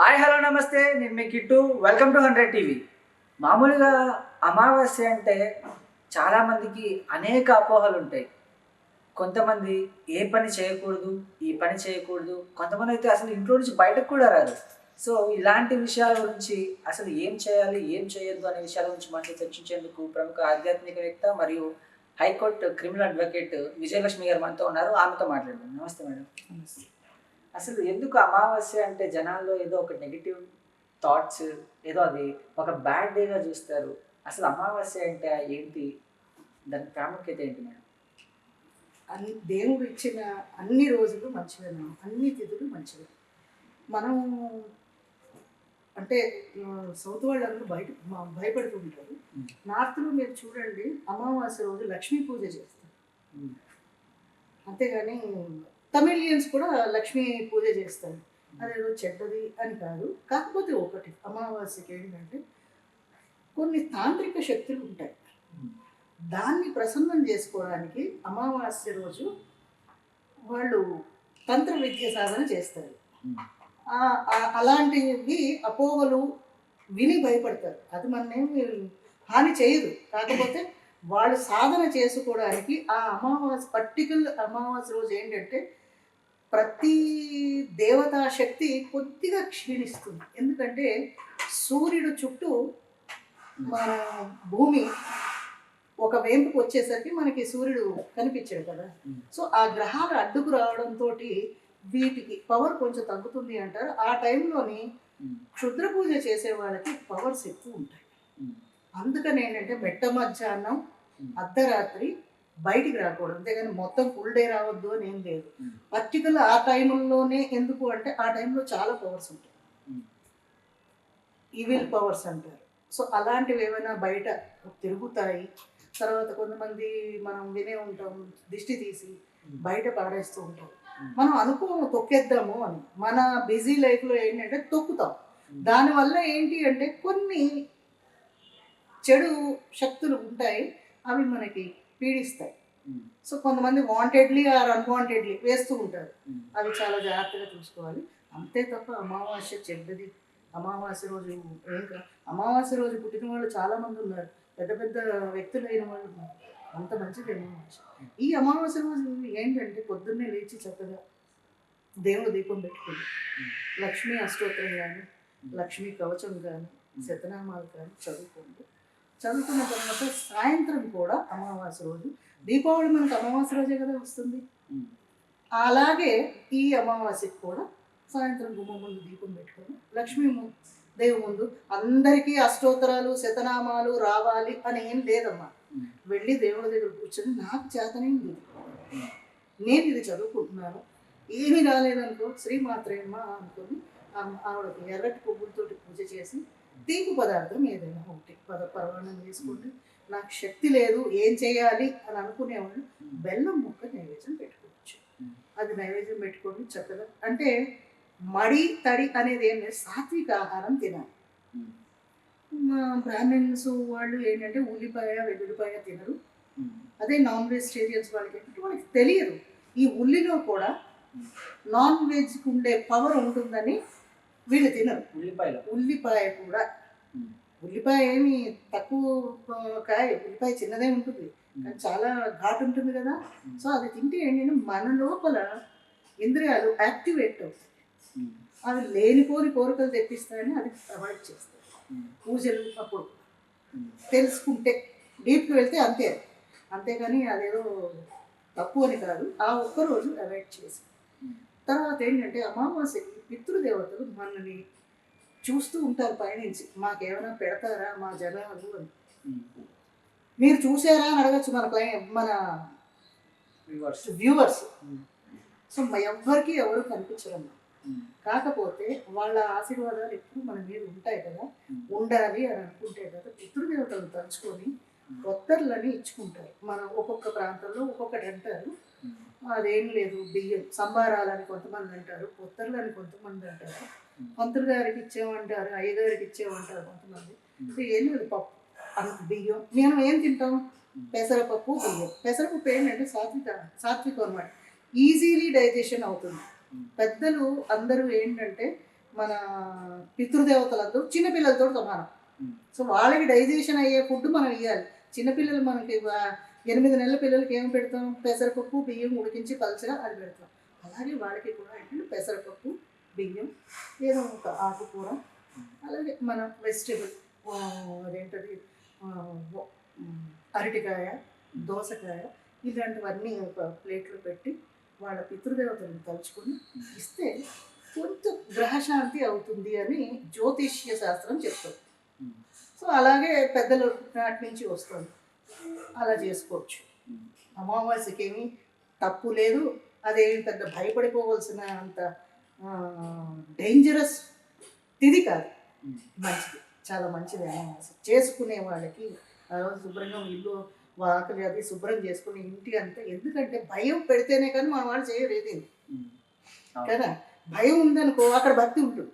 Hi hello నమస్తే. నేను మీ Kittu. Welcome to hundred TV మామూలుగా అమావాస్య అంటే చాలామందికి అనేక అపోహలు ఉంటాయి. కొంతమంది ఏ పని చేయకూడదు ఈ పని చేయకూడదు. కొంతమంది అయితే అసలు ఇంట్లో నుంచి బయటకు కూడా రారు. సో ఇలాంటి విషయాల గురించి అసలు ఏం చేయాలి ఏం చేయొద్దు అనే విషయాల గురించి మనకి చర్చించేందుకు ప్రముఖ ఆధ్యాత్మిక వ్యక్త మరియు హైకోర్టు క్రిమినల్ అడ్వకేట్ విజయలక్ష్మి గారు మనతో ఉన్నారు. ఆమెతో మాట్లాడదాం. నమస్తే మేడం. అసలు ఎందుకు అమావాస్య అంటే జనాల్లో ఏదో ఒక నెగిటివ్ థాట్స్ ఏదో అది ఒక బ్యాడ్ డేగా చూస్తారు. అసలు అమావాస్య అంటే ఏంటి? దాని ప్రాముఖ్యత ఏంటి మేడం? అన్ని దేవుడు ఇచ్చిన అన్ని రోజులు మంచివేనా? అన్ని తిథులు మంచివే. మనం అంటే సౌత్ వాళ్ళందరూ బయట భయపడుతూ ఉంటారు. నార్త్లో మీరు చూడండి అమావాస్య రోజు లక్ష్మీ పూజ చేస్తారు. అంతేగాని తమిళియన్స్ కూడా లక్ష్మీ పూజ చేస్తారు. అదేదో చెడ్డది అని కాదు. కాకపోతే ఒకటి అమావాస్యకి ఏంటంటే కొన్ని తాంత్రిక శక్తులు ఉంటాయి. దాన్ని ప్రసన్నం చేసుకోవడానికి అమావాస్య రోజు వాళ్ళు తంత్ర విద్య సాధన చేస్తారు. అలాంటివి అపోహలు విని భయపడతారు. అది మనమేమి హాని చేయదు. కాకపోతే వాళ్ళు సాధన చేసుకోవడానికి ఆ అమావాస్య పర్టికులర్ అమావాస్య రోజు ఏంటంటే ప్రతి దేవతా శక్తి కొద్దిగా క్షీణిస్తుంది. ఎందుకంటే సూర్యుడు చుట్టూ మన భూమి ఒక వేంపుకు వచ్చేసరికి మనకి సూర్యుడు కనిపించాడు కదా. సో ఆ గ్రహాలు అడ్డుకు రావడంతో వీటికి పవర్ కొంచెం తగ్గుతుంది అంటారు. ఆ టైంలోని క్షుద్ర పూజ చేసే వాళ్ళకి పవర్స్ ఎక్కువ ఉంటాయి. అందుకని ఏంటంటే మెట్ట మధ్యాహ్నం. అర్ధరాత్రి బయటికి రాకూడదు. అంతేగాని మొత్తం ఫుల్ డే రావద్దు అని ఏం లేదు. పర్టికులర్ ఆ టైంలోనే ఎందుకు అంటే ఆ టైంలో చాలా పవర్స్ ఉంటాయి. ఈవిల్ పవర్స్ అంటారు. సో అలాంటివి ఏమైనా బయట తిరుగుతాయి. తర్వాత కొంతమంది మనం వినే ఉంటాం దిష్టి తీసి బయట పాడేస్తూ ఉంటాం. మనం అనుకో తొక్కేద్దాము అని. మన బిజీ లైఫ్లో ఏంటంటే తొక్కుతాం. దానివల్ల ఏంటి అంటే కొన్ని చెడు శక్తులు ఉంటాయి. అవి మనకి పీడిస్తాయి. సో కొంతమంది వాంటెడ్లీ ఆర్ అన్వాంటెడ్లీ వేస్తూ ఉంటారు. అవి చాలా జాగ్రత్తగా చూసుకోవాలి. అంతే తప్ప అమావాస్య చెడ్డది. అమావాస్య రోజు ఏం అమావాస్య రోజు పుట్టిన వాళ్ళు చాలా మంది ఉన్నారు. పెద్ద పెద్ద వ్యక్తులు అయిన వాళ్ళు అంత మంచిది అమావాస్య. ఈ అమావాస్య రోజు ఏంటంటే పొద్దున్నే లేచి చక్కగా దేవుడు దీపం పెట్టుకుంది లక్ష్మీ అష్టోత్తరం కానీ లక్ష్మీ కవచం కానీ శతనామాలు కానీ చదువుకుంటూ చదువుకున్న తర్వాత సాయంత్రం కూడా అమావాస్య రోజు. దీపావళి మనకు అమావాస్య రోజే కదా వస్తుంది. అలాగే ఈ అమావాస్యకి కూడా సాయంత్రం గుమ్మ ముందు దీపం పెట్టుకొని లక్ష్మీ దేవి ముందు అందరికీ అష్టోత్తరాలు శతనామాలు రావాలి అని ఏం లేదమ్మా. వెళ్ళి దేవుడి దగ్గర కూర్చొని నాకు చేతనైంది ఇది నేను ఇది చదువుకుంటున్నాను. ఏమీ రాలేదనుకో శ్రీమాత్రేమ్మ అనుకొని ఆ- ఆవిడకి ఎర్రటి పువ్వులతోటి పూజ చేసి తీపి పదార్థం ఏదైనా ఒకటి. పద పరవాణం చేసుకోండి నాకు శక్తి లేదు ఏం చేయాలి అని అనుకునేవాళ్ళు బెల్లం ముక్క నైవేద్యం పెట్టుకోవచ్చు. అది నైవేద్యం పెట్టుకొని చక్కగా. అంటే మడి తడి అనేది ఏం లేదు సాత్విక ఆహారం తినాలి. బ్రాహ్మిన్స్ వాళ్ళు ఏంటంటే ఉల్లిపాయ వెల్లుల్లిపాయ తినరు. అదే నాన్ వెజిటేరియన్స్ వాళ్ళకి ఏంటంటే వాళ్ళకి తెలియదు. ఈ ఉల్లిలో కూడా నాన్ వెజ్కి ఉండే పవర్ ఉంటుందని వీళ్ళు తినరు. ఉల్లిపాయలు. ఉల్లిపాయ కూడా. ఉల్లిపాయ ఏమి తక్కువ కాయ ఉల్లిపాయ చిన్నదే ఉంటుంది. కానీ చాలా ఘాటు ఉంటుంది కదా. సో అది తింటే ఏంటంటే మన లోపల ఇంద్రియాలు యాక్టివేట్ అవుతాయి. అవి లేనిపోని కోరికలు తెప్పిస్తాయని అది అవాయిడ్ చేస్తాయి. పూజలు అప్పుడు. తెలుసుకుంటే డీప్కి వెళ్తే అంతే. అంతేగాని అదేదో తప్పు అని కాదు. ఆ ఒక్కరోజు అవాయిడ్ చేసి. తర్వాత ఏంటంటే అమావాస్యకి పితృదేవతలు మనల్ని చూస్తూ ఉంటారు పైనుంచి. మాకేమైనా పెడతారా మా జనాలు? అని. మీరు చూసారా అని అడగచ్చు మన క్లై మన వ్యూవర్స్. వ్యూవర్స్. సో మ- ఎవ్వరికి ఎవరు కనిపించరమ్మా. కాకపోతే వాళ్ళ ఆశీర్వాదాలు ఎప్పుడు మన మీద ఉంటాయి కదా. ఉండాలి అని అనుకుంటే కదా పితృదేవతలు తలుచుకొని ఒత్తర్లని ఇచ్చుకుంటారు. మనం ఒక్కొక్క ప్రాంతంలో ఒక్కొక్కటి అంటారు. అదేం లేదు బియ్యం. సంబారాలని కొంతమంది అంటారు పొత్తర్లని కొంతమంది అంటారు. పంతులు గారికి ఇచ్చేమంటారు అయ్యగారికి ఇచ్చేమంటారు కొంతమంది. ఏం లేదు పప్పు అంత బియ్యం. మేము ఏం తింటాం? పెసరపప్పు బియ్యం. పెసరపప్పు ఏంటంటే సాత్విక సాత్వికం అనమాట ఈజీలీ డైజెషన్ అవుతుంది. పెద్దలు అందరూ ఏంటంటే మన పితృదేవతలందరూ చిన్నపిల్లలతో సమానం. సో వాళ్ళకి డైజెషన్ అయ్యే ఫుడ్ మనం ఇవ్వాలి చిన్నపిల్లలు మనకి ఎనిమిది నెలల పిల్లలకి ఏం పెడతాం? పెసరపప్పు బియ్యం ఉడికించి పలచగా అది పెడతాం. అలాగే వాళ్ళకి కూడా ఏంటంటే పెసరపప్పు బియ్యం ఏదో ఒక ఆకుకూర అలాగే మన వెజిటేబుల్ అదేంటది? అరటికాయ దోసకాయ ఇలాంటివన్నీ ఒక ప్లేట్లో పెట్టి వాళ్ళ పితృదేవతలను తలుచుకొని ఇస్తే కొంత గ్రహశాంతి అవుతుంది అని జ్యోతిష్య శాస్త్రం చెప్తుంది. సో అలాగే పెద్దలు నాటి నుంచి వస్తుంది. అలా చేసుకోవచ్చు. అమావాస్యకి ఏమీ తప్పు లేదు అదేమి పెద్ద భయపడిపోవలసిన అంత డేంజరస్ తిది కాదు. మంచిది చాలా మంచిది అమావాస్య చేసుకునే వాళ్ళకి ఆ రోజు శుభ్రంగా ఇల్లు వాకలి అది శుభ్రం చేసుకుని ఇంటి అంతా ఎందుకంటే భయం పెడితేనే కానీ మన వాళ్ళు. ఉమ్. అవును. కదా భయం ఉందనుకో అక్కడ భక్తి ఉంటుంది.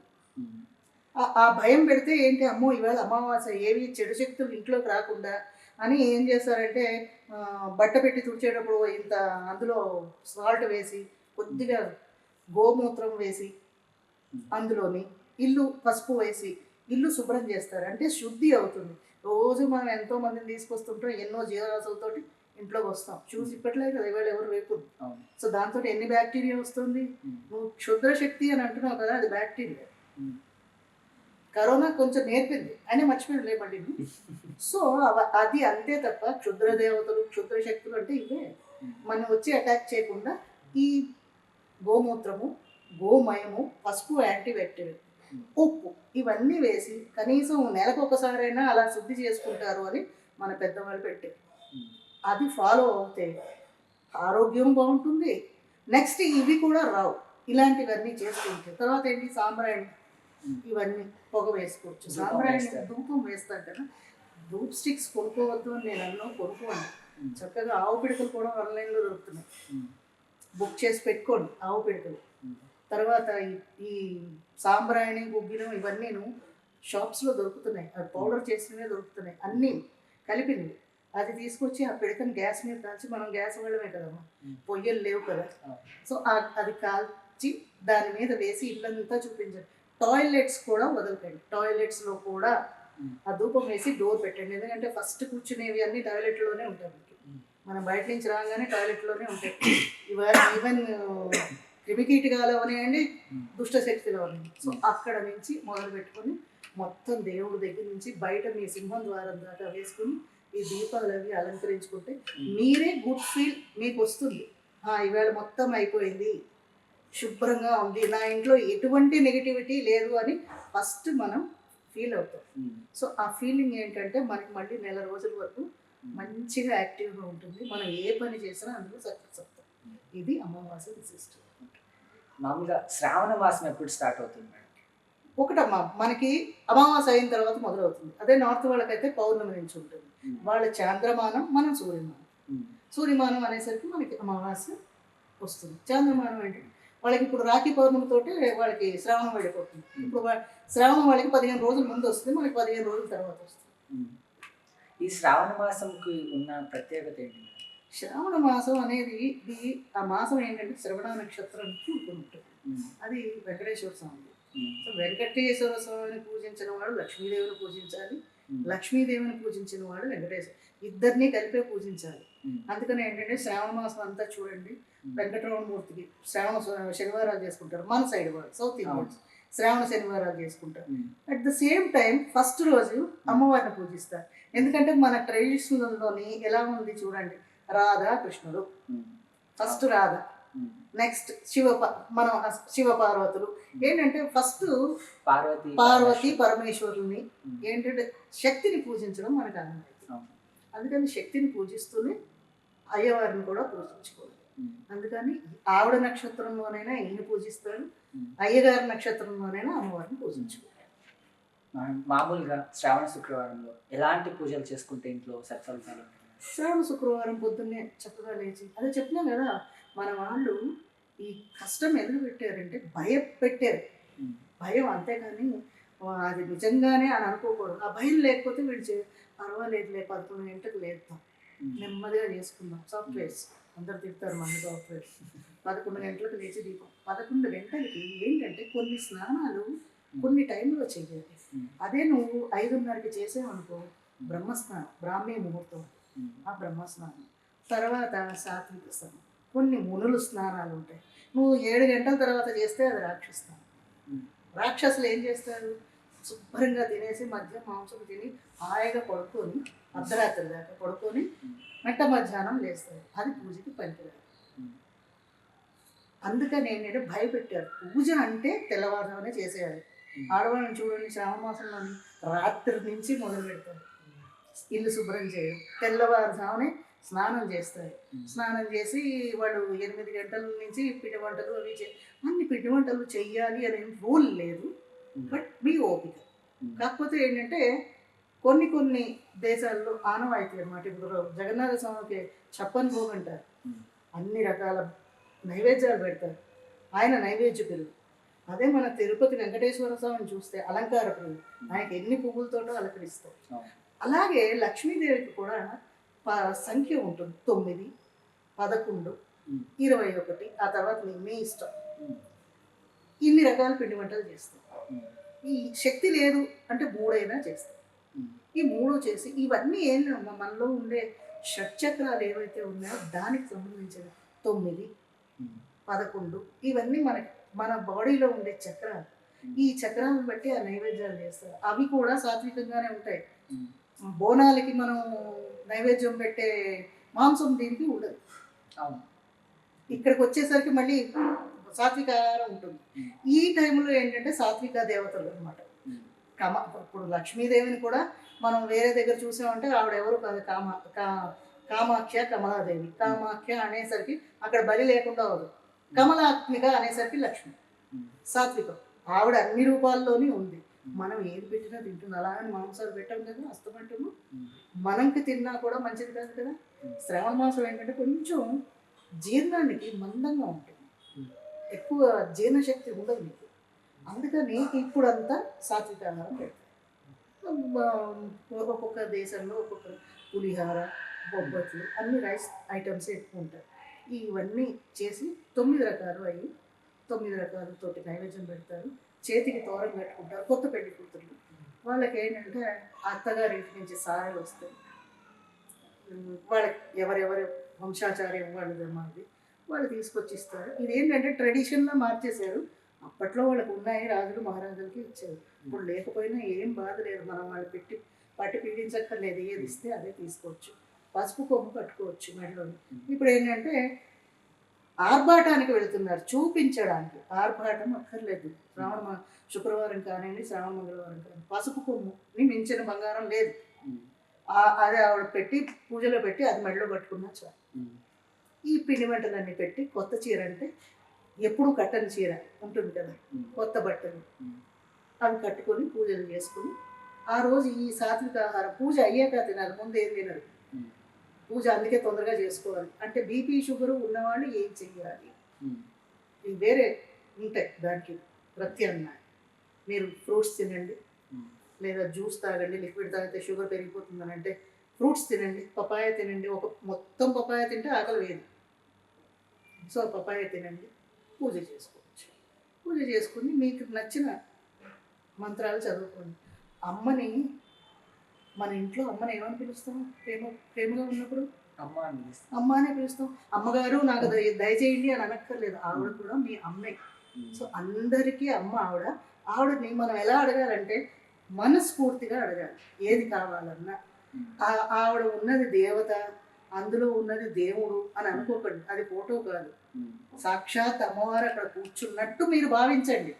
ఆ- ఆ భయం పెడితే ఏంటి అమ్మో ఇవాళ అమావాస్య ఏవి చెడు శక్తులు ఇంట్లోకి రాకుండా అని ఏం చేస్తారంటే బట్ట పెట్టి తుడిచేటప్పుడు ఇంత అందులో సాల్ట్ వేసి కొద్దిగా గోమూత్రం వేసి అందులోని ఇల్లు పసుపు వేసి ఇల్లు శుభ్రం చేస్తారు అంటే శుద్ధి అవుతుంది రోజు మనం ఎంతో మందిని తీసుకొస్తుంటాం ఎన్నో జీవరాశులతోటి ఇంట్లోకి వస్తాం చూసి ఇప్పట్లే కదా ఇవాళ ఎవరు వేపు. సో దాంతో ఎన్ని బ్యాక్టీరియా వస్తుంది. నువ్వు క్షుద్ర శక్తి అని అంటున్నావు కదా అది బ్యాక్టీరియా. కరోనా కొంచెం నేర్పింది. అని మర్చిపోయింది సో అది అంతే తప్ప క్షుద్ర దేవతలు క్షుద్ర శక్తులు అంటే ఇవే. మనం వచ్చి అటాక్ చేయకుండా ఈ గోమూత్రము గోమయము పసుపు యాంటీబ్యాక్టీరియల్ ఉప్పు ఇవన్నీ వేసి కనీసం నెలకు ఒకసారైనా అలా శుద్ధి చేసుకుంటారు అని మన పెద్దవాళ్ళు పెట్టే. అది ఫాలో అవుతే ఆరోగ్యం బాగుంటుంది. నెక్స్ట్ ఇవి కూడా రావు. ఇలాంటివన్నీ చేసుకుంటే తర్వాత ఏంటి? సాంబ్రాణి ఇవన్నీ. పొగ వేసుకోవచ్చు సాంబ్రాణి. ధూపం వేస్తారు కదా ధూప్ స్టిక్స్ కొనుక్కోవద్దు అని నేను అన్నో కొనుక్కోండి. చక్కగా ఆవు పిడకలు కూడా ఆన్లైన్లో దొరుకుతున్నాయి. బుక్ చేసి పెట్టుకోండి ఆవు పిడకలు. తర్వాత ఈ- సాంబ్రాణి గుగ్గిలం ఇవన్నీను షాప్స్లో దొరుకుతున్నాయి అవి పౌడర్ చేసినవే దొరుకుతున్నాయి అన్నీ కలిపినవి అది తీసుకొచ్చి ఆ పిడకని గ్యాస్ మీద కాల్చి మనం గ్యాస్ వాళ్ళమే కదమ్మా. పొయ్యలు లేవు కదా. సో అది కాల్చి దాని మీద వేసి ఇల్లంతా చూపించండి టాయిలెట్స్ కూడా వదలకండి. టాయిలెట్స్లో కూడా. ఆ ధూపం వేసి డోర్ పెట్టండి. ఎందుకంటే ఫస్ట్ కూర్చునేవి అన్ని టాయిలెట్లోనే ఉంటాయి. మనం బయట నుంచి రాగానే టాయిలెట్లోనే ఉంటాయి. ఇవాళ ఈవెన్ క్రిమికీటకాలు అవనివ్వండి ఉమ్. దుష్ట శక్తులు అవనివ్వండి సో అక్కడ నుంచి మొదలు పెట్టుకొని మొత్తం దేవుడి దగ్గర నుంచి బయట మీ సింహం ద్వారం దాకా వేసుకుని ఈ దీపాలు అవి అలంకరించుకుంటే మీరే గుడ్ ఫీల్ మీకు వస్తుంది. ఆ, ఈవేళ మొత్తం అయిపోయింది. శుభ్రంగా ఉంది. నా ఇంట్లో ఎటువంటి నెగిటివిటీ లేదు అని ఫస్ట్ మనం ఫీల్ అవుతాం. సో ఆ ఫీలింగ్ ఏంటంటే మనకి మళ్ళీ నెల రోజుల వరకు మంచిగా యాక్టివ్గా ఉంటుంది. మనం ఏ పని చేసినా అందులో సక్సెస్ అవుతాం. ఇది అమావాస్య విశిష్టం మామూలుగా శ్రావణ మాసం ఎప్పుడు స్టార్ట్ అవుతుంది మేడం? ఒకటమ్మా మనకి అమావాస్య అయిన తర్వాత మొదలవుతుంది. అదే నార్త్ వాళ్ళకైతే పౌర్ణమి నుంచి ఉంటుంది. ఉమ్. వాళ్ళ చాంద్రమానం మనం సూర్యమానం. సూర్యమానం అనేసరికి మనకి అమావాస్య వస్తుంది. చాంద్రమానం ఏంటంటే వాళ్ళకి ఇప్పుడు రాఖీ పౌర్ణమితోటి వాళ్ళకి శ్రావణం వెళ్ళిపోతుంది ఇప్పుడు శ్రావణం వాళ్ళకి పదిహేను రోజుల ముందు వస్తుంది మనకి పదిహేను రోజుల తర్వాత వస్తుంది. ఈ శ్రావణ మాసంకి ఉన్న ప్రత్యేకత ఏంటి? శ్రావణ మాసం అనేది ఇది ఆ మాసం ఏంటంటే శ్రవణ నక్షత్రం ఉంటుంది. అది వెంకటేశ్వర స్వామి. సో వెంకటేశ్వర స్వామిని పూజించిన వాడు లక్ష్మీదేవిని పూజించాలి. లక్ష్మీదేవిని పూజించిన వాడు వెంకటేశ్వర ఇద్దరిని కలిపే పూజించాలి. అందుకని ఏంటంటే శ్రావణ మాసం అంతా చూడండి ఉమ్. వెంకటరమణమూర్తికి శ్రావణ శ- శనివారాలు చేసుకుంటారు మన సైడ్ వాళ్ళు సౌత్ ఇండియన్స్ శ్రావణ శనివారాలు చేసుకుంటారు. At the same time first రోజు అమ్మవారిని పూజిస్తారు ఎందుకంటే మన ట్రెడిషనల్లోని ఎలా ఉంది చూడండి రాధా కృష్ణుడు. ఫస్ట్ రాధ ఉమ్. నెక్స్ట్ శివ ప- మనం శివ పార్వతులు ఏంటంటే ఫస్ట్ పార్వతి పార్వతి పరమేశ్వరుల్ని ఉమ్. ఏంటంటే శక్తిని పూజించడం మనకు అవును. అందుకని శక్తిని పూజిస్తూనే అయ్యవారిని కూడా పూజించుకోవాలి. అందుకని ఆవిడ నక్షత్రంలోనైనా ఈయన పూజిస్తారు. అయ్యగారి నక్షత్రంలోనైనా అమ్మవారిని పూజించుకోవాలి మనం మామూలుగా శ్రావణ శుక్రవారంలో ఎలాంటి పూజలు చేసుకుంటే ఇంట్లో సత్ఫలితాలు? శ్రావణ శుక్రవారం పొద్దున్నే చక్కగా లేచి అదే చెప్పినా కదా మన వాళ్ళు ఈ కష్టం ఎందుకు పెట్టారంటే భయం పెట్టారు. భయం అంతేగాని ఆ, అది నిజంగానే అని అనుకోకూడదు ఆ భయం లేకపోతే వీళ్ళు చే పర్వాలేదులే పదకొండు గంటలకు ఉమ్. నెమ్మదిగా చేసుకుందాం సాఫ్ట్వేర్స్ అందరు తిడతారు మన పదకొండు గంటలకు లేచి దీపం. పదకొండు గంటలకి ఏంటంటే కొన్ని స్నానాలు కొన్ని టైంలో చేయాలి. అదే నువ్వు ఐదున్నరకి చేసావనుకో బ్రహ్మస్నానం బ్రాహ్మీ ముహూర్తం. ఆ బ్రహ్మస్నానం. తర్వాత సాత్విక స్నానం. కొన్ని మునులు స్నానాలు ఉంటాయి. నువ్వు ఏడు గంటల తర్వాత చేస్తే అది రాక్షస్నానం. రాక్షసులు ఏం చేస్తారు? శుభ్రంగా తినేసి మధ్య మాంసం తిని హాయిగా పడుకొని అర్ధరాత్రి దాకా పడుకొని మెట్ట మధ్యాహ్నం లేస్తారు అది పూజకి పనికిరాదు. అందుకని ఏంటంటే భయపెట్టారు పూజ అంటే తెల్లవారుజామునే చేసేయాలి. ఆడవాళ్ళని చూడండి శ్రావణ మాసంలోని రాత్రి నుంచి మొదలు పెడతారు ఇల్లు శుభ్రం చేయడం తెల్లవారుజామునే స్నానం చేస్తారు. స్నానం చేసి వాళ్ళు ఎనిమిది గంటల నుంచి పిండి వంటలు అవి అన్ని పిండి వంటలు చెయ్యాలి అనే రూల్ లేదు. బట్ మీ ఓపిక. కాకపోతే ఏంటంటే కొన్ని కొన్ని దేశాల్లో ఆనవాయితీ అనమాట ఇప్పుడు జగన్నాథ స్వామికి చప్పన్ భోగ్ అంటారు. అన్ని రకాల నైవేద్యాలు పెడతారు. ఆయన నైవేద్య పిల్లలు అదే మన తిరుపతి వెంకటేశ్వర స్వామిని చూస్తే అలంకార పిల్లలు ఆయనకి ఎన్ని పువ్వులతోటో అలంకరిస్తారు అలాగే లక్ష్మీదేవికి కూడా సంఖ్య ఉంటుంది. తొమ్మిది పదకొండు ఇరవై ఒకటి ఆ తర్వాత మీ- ఇష్టం. ఇన్ని రకాల పిండి వంటలు చేస్తాం. ఈ శక్తి లేదు అంటే మూడైనా చేస్తాం. ఈ మూడు చేసి ఇవన్నీ ఏం మనలో ఉండే షట్చక్రాలు ఏవైతే ఉన్నాయో దానికి సంబంధించిన తొమ్మిది. పదకొండు ఇవన్నీ మనకి మన బాడీలో ఉండే చక్రాలు. ఈ చక్రాలను బట్టి ఆ నైవేద్యాలు చేస్తారు. అవి కూడా సాత్వికంగానే ఉంటాయి. బోనాలకి మనం నైవేద్యం పెట్టే మాంసం దీనికి ఉండదు. అవును. ఇక్కడికి వచ్చేసరికి మళ్ళీ సాత్విక ఆహారం ఉంటుంది. ఈ టైంలో ఏంటంటే సాత్విక దేవతలు అనమాట. కమ ఇప్పుడు లక్ష్మీదేవిని కూడా మనం వేరే దగ్గర చూసామంటే ఆవిడ ఎవరు కాదు? కామ కా- కామాఖ్య కమలాదేవి. కామాఖ్య అనేసరికి అక్కడ బలి లేకుండా అవదు కమలాత్మిక అనేసరికి లక్ష్మి. సాత్వికం. ఆవిడ అన్ని రూపాల్లోనే ఉంది. మనం ఏది పెట్టినా తింటుంది. అలా అని మాంసాలు పెట్టాం కదా అస్తమంటాము మనంకి తిన్నా కూడా మంచిది కాదు కదా. శ్రావణ మాసం ఏంటంటే కొంచెం జీర్ణానికి మందంగా ఉంటుంది. ఎక్కువ జీర్ణశక్తి ఉండదు మీకు. అందుకని ఇప్పుడంతా సాత్విక ఆహారం పెడతారు ఒక్కొక్క దేశంలో ఒక్కొక్క పులిహార బొబ్బట్లు అన్ని రైస్ ఐటమ్స్ ఎక్కువ ఉంటాయి. ఇవన్నీ చేసి తొమ్మిది రకాలు అయ్యి తొమ్మిది రకాలతోటి నైవేద్యం పెడతారు. చేతికి తోరం కట్టుకుంటారు కొత్త పెళ్ళి కూతురు వాళ్ళకి ఏంటంటే అత్తగారి ఇంటి నుంచి సాయలు వస్తాయి. వాళ్ళకి ఎవరెవరి వంశాచార్యం వాళ్ళది మాది వాళ్ళు తీసుకొచ్చి ఇస్తారు. ఇదేంటంటే ట్రెడిషన్లో మార్చేశారు. అప్పట్లో వాళ్ళకి ఉన్నాయి రాజులు మహారాజులకి ఇచ్చారు ఇప్పుడు లేకపోయినా ఏం బాధ లేదు. మనం వాళ్ళు పెట్టి పట్టి పీడించక్కర్లేదు. ఏది ఇస్తే అదే తీసుకోవచ్చు. పసుపు కొమ్ము కట్టుకోవచ్చు మెడలో ఇప్పుడు ఏంటంటే ఆర్భాటానికి వెళుతున్నారు చూపించడానికి. ఆర్భాటం అక్కర్లేదు. శ్రావణ శుక్రవారం కానివ్వండి శ్రావణ మంగళవారం కానీ పసుపు కొమ్ముని మించిన బంగారం లేదు. అది ఆవిడ పెట్టి పూజలో పెట్టి అది మెడలో పట్టుకున్నా చాలు. ఈ పిండి వంటలన్నీ పెట్టి కొత్త చీర అంటే ఎప్పుడు కట్టని చీర ఉంటుంది కదా. కొత్త బట్టలు. అవి కట్టుకొని పూజలు చేసుకుని ఆ రోజు ఈ సాత్విక ఆహారం పూజ అయ్యాక తినాలి ముందు ఏం తినరు. పూజ అందుకే తొందరగా చేసుకోవాలి అంటే బీపీ షుగర్ ఉన్నవాళ్ళు ఏం చెయ్యాలి. ఇవి వేరే ఉంటాయి దానికి ప్రత్యామ్నాయం మీరు ఫ్రూట్స్ తినండి. లేదా జ్యూస్ తాగండి లిక్విడ్ తాగితే షుగర్ పెరిగిపోతుందని అంటే ఫ్రూట్స్ తినండి పపాయ తినండి ఒక మొత్తం పపాయ తింటే ఆకలి వేది సో పపాయ తినండి పూజ చేసుకోవచ్చు. పూజ చేసుకుని మీకు నచ్చిన మంత్రాలు చదువుకోండి. అమ్మని మన ఇంట్లో అమ్మని ఏమని పిలుస్తాం? ప్రేమ ప్రేమగా ఉన్నప్పుడు? అమ్మ అని పిలుస్తాం. అమ్మ అనే పిలుస్తాం. అమ్మగారు నాకు దయ దయచేయండి అని అనక్కర్లేదు. ఆవిడ కూడా మీ అమ్మే. సో అందరికీ అమ్మ ఆవిడ. ఆవిడని మనం ఎలా అడగాలంటే మనస్ఫూర్తిగా అడగాలి. ఏది కావాలన్నా. ఆవిడ ఉన్నది దేవత అందులో ఉన్నది దేవుడు అని అనుకోకండి. అది ఫోటో కాదు. సాక్షాత్ అమ్మవారు అక్కడ కూర్చున్నట్టు మీరు భావించండి.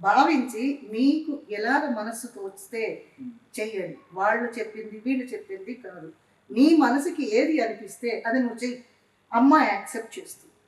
భావించి మీకు ఎలాగ మనస్సు తోచితే ఉమ్. చెయ్యండి. వాళ్ళు చెప్పింది వీళ్ళు చెప్పింది కాదు. నీ మనసుకి ఏది అనిపిస్తే అది నువ్వు చెయ్యి. అమ్మ యాక్సెప్ట్ చేస్తుంది.